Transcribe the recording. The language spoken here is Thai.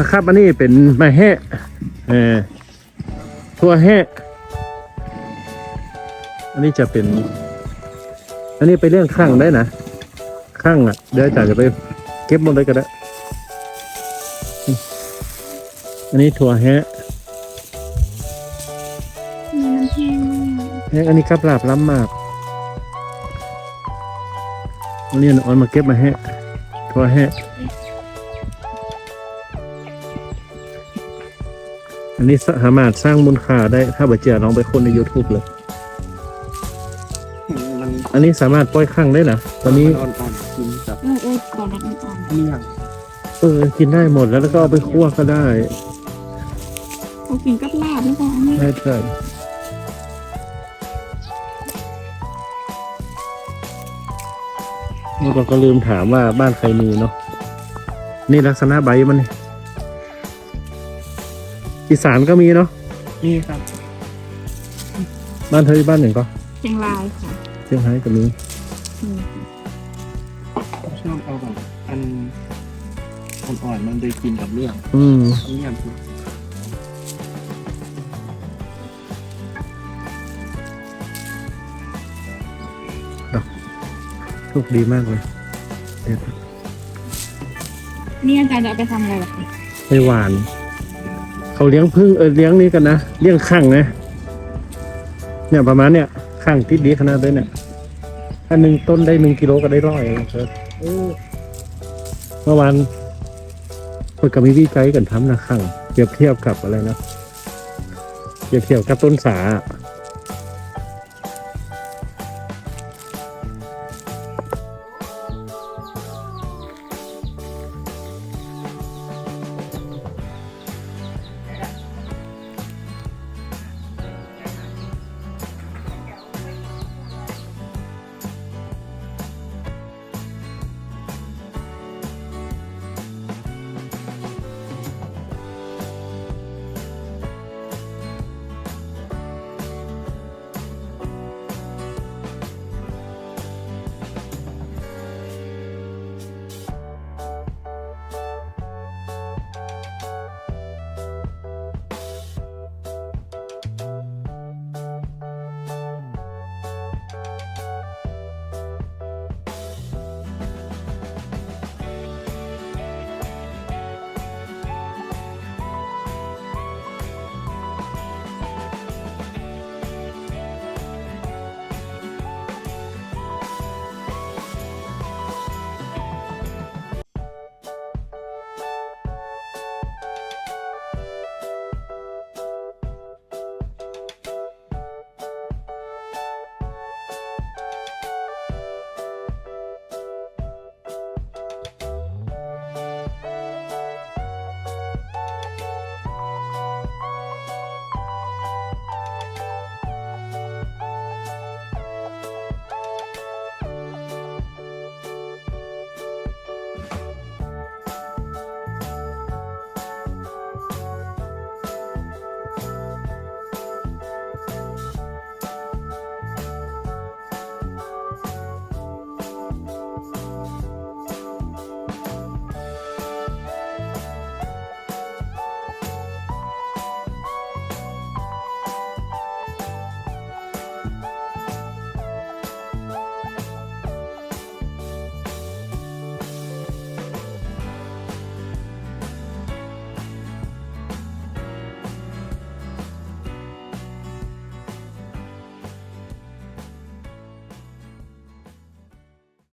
นะครับอันนี้เป็นไม้แหะเออทั่วแหะอันนี้จะเป็น อันนี้ไปเรื่องข้างได้นะข้างอะ เดี๋ยวอาจารย์จะไปเก็บหมดเลยก็ได้ อันนี้ถั่วแฮะมีน้ำแห้งด้วยแฮะอันนี้กับลาบล้ำมากอันนี้ออนมาเก็บมาแฮะถั่วแฮะ อันนี้สามารถสร้างมูลค่าได้ถ้าบัจเจียน้องไปคนใน YouTube เลย มันอันนี้สามารถปล่อยข้างได้นะตอนนี้อ่อนๆกินกับเออเออก่อนรับมันอ่อนเมี่ยงเออกินได้หมดแล้วแล้วก็เอาไปคั่วก็ได้เขากินกับลาบหรือเปล่าอันนี้ใช่ใช่เราก็ลืมถามว่าบ้านใครมีเนาะนี่ลักษณะใบมันนี่ อีสานก็มีเนาะนี่ครับบ้านเธอบ้านหนึ่งก็เชียงรายค่ะเชียงรายก็มีอืมชอบเอาแบบอันอ่อนๆมันไปกินกับเรื่องอืมเมี่ยงโชคดีมากเลยเด็ดนี่อาจารย์จะเอาไปทำอะไรล่ะคะไปหวาน เขาเลี้ยงพึ่งเออเลี้ยงนี่กันนะเลี้ยงข้างนะ เนี่ยประมาณเนี่ยข้างที่ดีขนาดเลยเนี่ยอันหนึ่งต้นได้หนึ่งกิโลก็ได้ร้อยเองครับโอ้เมื่อวานคนกับมีวิจัยกันทำนะข้างเปรียบเทียบกับอะไรนะเปรียบเทียบกับต้นสา